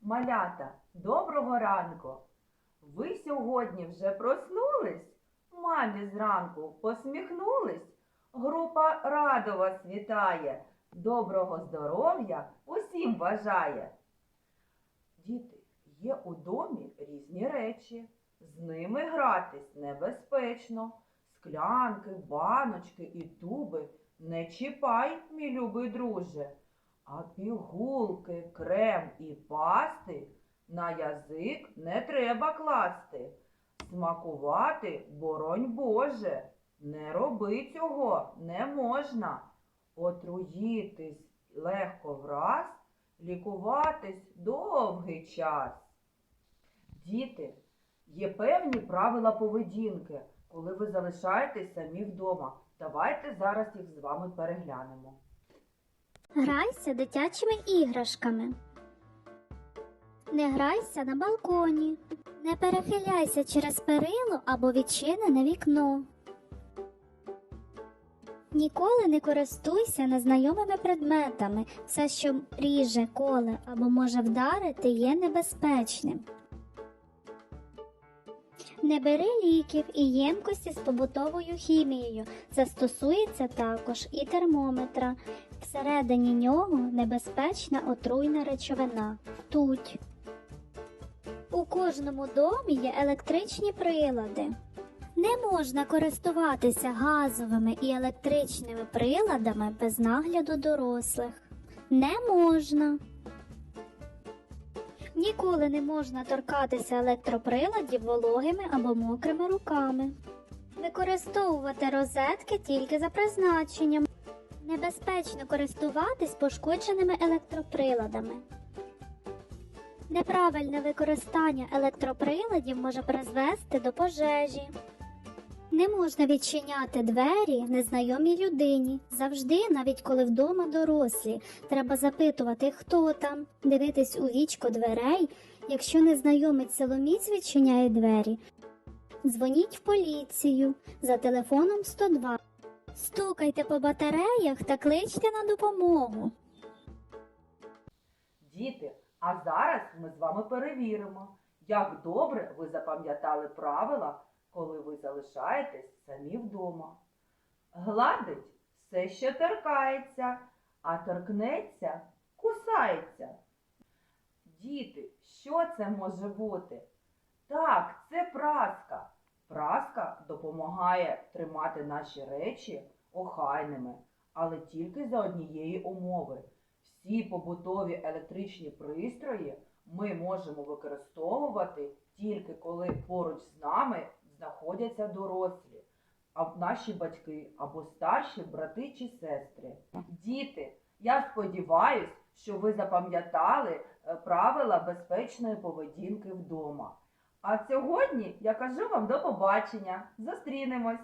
Малята, доброго ранку! Ви сьогодні вже проснулись? Мамі зранку посміхнулись? Група радо вас вітає, доброго здоров'я усім бажає. Діти, є у домі різні речі, з ними гратись небезпечно. Склянки, баночки і туби не чіпай, мій любий друже. А пігулки, крем і пасти на язик не треба класти. Смакувати, боронь Боже, не роби цього не можна. Отруїтись легко враз, лікуватись довгий час. Діти, є певні правила поведінки, коли ви залишаєтесь самі вдома. Давайте зараз їх з вами переглянемо. Грайся дитячими іграшками. Не грайся на балконі. Не перехиляйся через перило або відчинене вікно. Ніколи не користуйся незнайомими предметами. Все, що ріже, коле або може вдарити, є небезпечним. Не бери ліків і ємкості з побутовою хімією. Це стосується також і термометра. Всередині нього небезпечна отруйна речовина ртуть. У кожному домі є електричні прилади. Не можна користуватися газовими і електричними приладами без нагляду дорослих. Не можна. Ніколи не можна торкатися електроприладів вологими або мокрими руками. Використовувати розетки тільки за призначенням. Небезпечно користуватись пошкодженими електроприладами. Неправильне використання електроприладів може призвести до пожежі. Не можна відчиняти двері незнайомій людині. Завжди, навіть коли вдома дорослі, треба запитувати, хто там, дивитись у вічко дверей. Якщо незнайомець силоміць відчиняє двері, дзвоніть в поліцію за телефоном 102. Стукайте по батареях та кличте на допомогу. Діти, а зараз ми з вами перевіримо, як добре ви запам'ятали правила, коли ви залишаєтесь самі вдома. Гладить все, що торкається, а торкнеться, кусається. Діти, що це може бути? Так, це праска. Праска допомагає тримати наші речі охайними, але тільки за однієї умови. Всі побутові електричні пристрої ми можемо використовувати тільки коли поруч з нами знаходяться дорослі, а наші батьки або старші брати чи сестри. Діти, я сподіваюся, що ви запам'ятали е, правила безпечної поведінки вдома. А сьогодні я кажу вам до побачення. Зустрінемось!